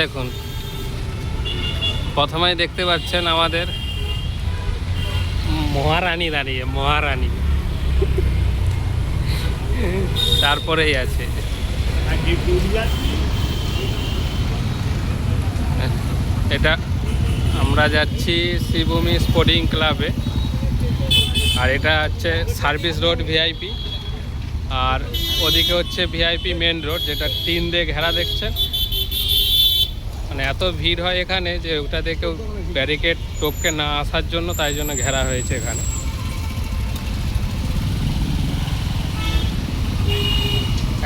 দেখুন, প্রথমেই দেখতে পাচ্ছেন আমাদের মহারানী দাঁড়িয়ে, মহারানী। তারপরেই আছে। এটা আমরা যাচ্ছি শ্রীভূমি স্পোর্টিং ক্লাবে। আর এটা হচ্ছে সার্ভিস রোড ভিআইপি। আর ওদিকে হচ্ছে ভিআইপি মেন রোড, যেটা টিন দিয়ে ঘেরা দেখছেন। ভিড় হয় এখানে যে ওটা দেখে ব্যারিকেড টোপকে না আসার জন্য তাই জন্য ঘেরা হয়েছে এখানে।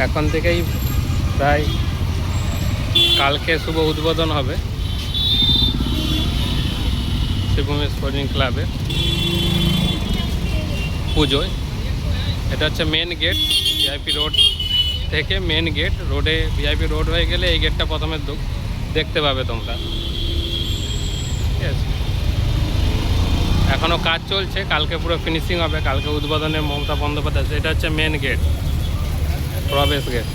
এখন থেকেই প্রায় কালকে শুভ উদ্বোধন হবে। শ্রীভূমি স্পোর্টিং ক্লাবে পুজোয়। এটা হচ্ছে মেন গেট ভিআইপি রোড থেকে মেন গেট রোডে ভিআইপি রোড হয়ে গেলে এই গেটটা প্রথমে দেখতে পাবে তোমরা। ঠিক আছে? এখনও কাজ চলছে, কালকে পুরো ফিনিশিং হবে, কালকে উদ্বোধনে মমতা বন্দ্যোপাধ্যায়। এটা হচ্ছে মেন গেট প্রবেশ গেট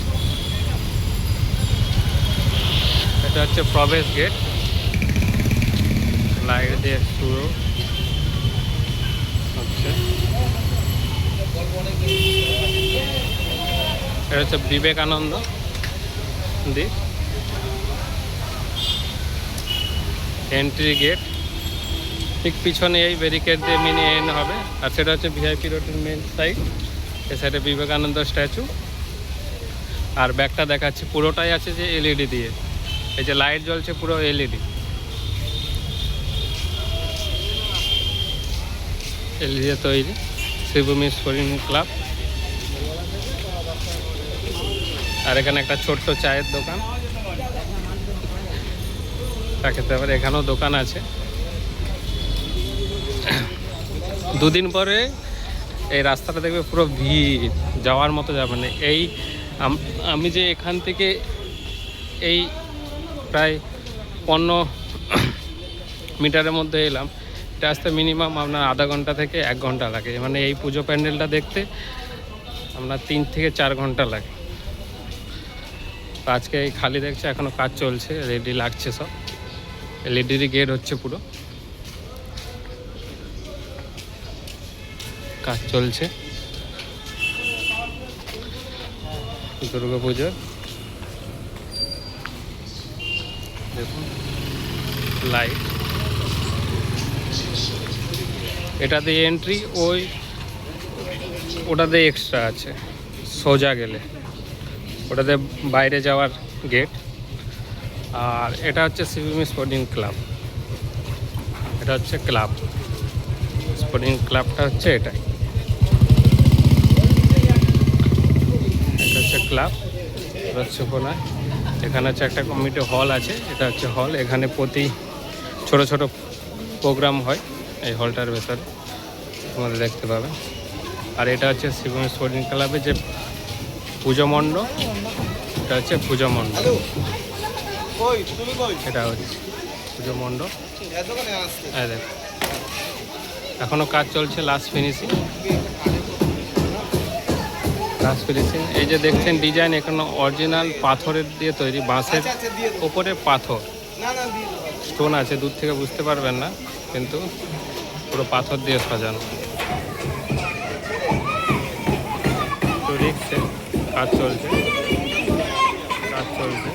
এটা হচ্ছে প্রবেশ গেট লাইট দিয়ে শুরু। হচ্ছে এটা হচ্ছে বিবেকানন্দ দি এন্ট্রি গেট ঠিক পিছনে এই ব্যারিকেড দিয়ে মিনি এন্ড হবে। আর সেটা হচ্ছে ভিআইপি রোডের মেন সাইড এ সাইডে বিবেকানন্দ স্ট্যাচু আর ব্যাগটা দেখাচ্ছি। পুরোটাই আছে যে এলইডি দিয়ে। এই যে লাইট জ্বলছে পুরো এলইডি এলইডি দিয়ে তৈরি। শ্রীভূমি স্পোর্টিং ক্লাব আর এখানে একটা ছোট্ট চায়ের দোকান। চা খেতে পারে এখানেও দোকান আছে। দুদিন পরে এই রাস্তাটা দেখবে পুরো ভিড়, যাওয়ার মতো যাবে না। এই আমি যে এখান থেকে এই প্রায় পনেরো মিটারের মধ্যে এলাম, এটা আসতে মিনিমাম আপনার আধা ঘণ্টা থেকে এক ঘণ্টা লাগে। মানে এই পুজো প্যান্ডেলটা দেখতে আপনার তিন থেকে চার ঘণ্টা লাগে। আজকে এই খালি দেখছে এখনও কাজ চলছে রেডি লাগছে সব। এলইডির গেট হচ্ছে পুরো। কাজ চলছে। দুর্গা পুজো। দেখুন লাইট এটা দিয়ে এন্ট্রি ওই ওটাতে এক্সট্রা আছে। সোজা গেলে। ওটাতে বাইরে যাওয়ার গেট আর এটা হচ্ছে সিভিমি স্পোর্টিং ক্লাব। এটা হচ্ছে ক্লাব। স্পোর্টিং ক্লাবটা হচ্ছে এটাই এটা হচ্ছে ক্লাব। এটা হচ্ছে কোনায় এখানে হচ্ছে একটা কমিটি হল আছে। এটা হচ্ছে হল এখানে প্রতি ছোট ছোট প্রোগ্রাম হয় এই হলটার ভেতরে। তোমাদের দেখতে পাবে। আর এটা হচ্ছে শিবম স্পোর্টিং ক্লাবে যে পুজো মণ্ডপ। এটা হচ্ছে পুজো মণ্ডপ। এটা হচ্ছে পুজো মণ্ডপ। হ্যাঁ দেখ। এখনও কাজ চলছে লাস্ট ফিনিশিং লাস্ট ফিনিশিং এই যে দেখছেন ডিজাইন এখানে অরিজিনাল পাথরের দিয়ে তৈরি বাঁশের আচ্ছা আচ্ছা ওপরে পাথর। স্টোন আছে দূর থেকে বুঝতে পারবেন না কিন্তু পুরো পাথর দিয়ে সাজানো। কাজ চলছে কাজ চলছে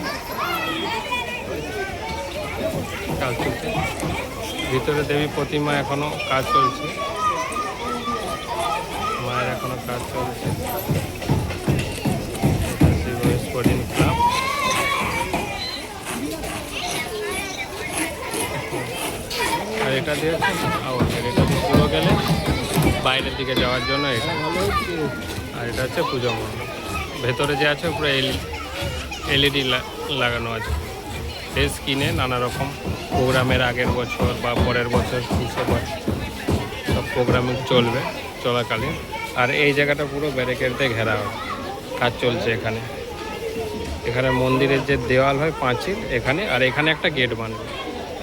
কাজ চলছে ভিতরে দেবী প্রতিমা এখনও কাজ চলছে। মায়ের এখনও কাজ চলছে। আর এটা দিয়ে আউটসাইড এটা পুরো গেলে বাইরের দিকে যাওয়ার জন্য এটা। আর এটা হচ্ছে পুজো মণ্ডপ। ভেতরে যে আছে পুরো এল এলইডি লাগানো আছে। সেই কিনে নানা রকম প্রোগ্রামের আগের বছর বা পরের বছর হয়, সব প্রোগ্রামিং চলবে চলাকালীন। আর এই জায়গাটা পুরো ব্যারিকেড দিয়ে ঘেরা হয়। কাজ চলছে এখানে। এখানে মন্দিরের যে দেওয়াল হয় পাঁচিল এখানে আর এখানে একটা গেট বানবে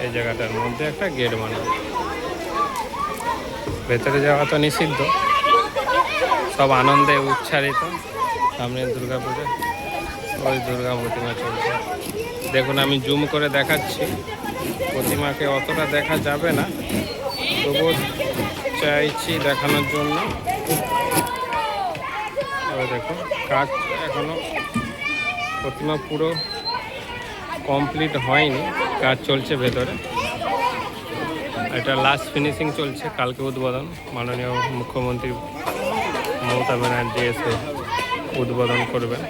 এই জায়গাটার মধ্যে একটা গেট বানাবে ভেতরে যাওয়া তো নিষিদ্ধ। সব আনন্দে উচ্চারিত সামনে দুর্গা পুজো ওই দুর্গা প্রতিমা চলছে। দেখুন, আমি জুম করে দেখাচ্ছি। প্রতিমাকে অতটা দেখা যাবে না। তবুও চাইছি দেখানোর জন্য। দেখুন, কাজ এখনও প্রতিমা পুরো কমপ্লিট হয়নি, কাজ চলছে ভেতরে। এটা লাস্ট ফিনিশিং চলছে, কালকে উদ্বোধন। মাননীয় মুখ্যমন্ত্রী মমতা ব্যানার্জি এসে উদ্বোধন করবেন।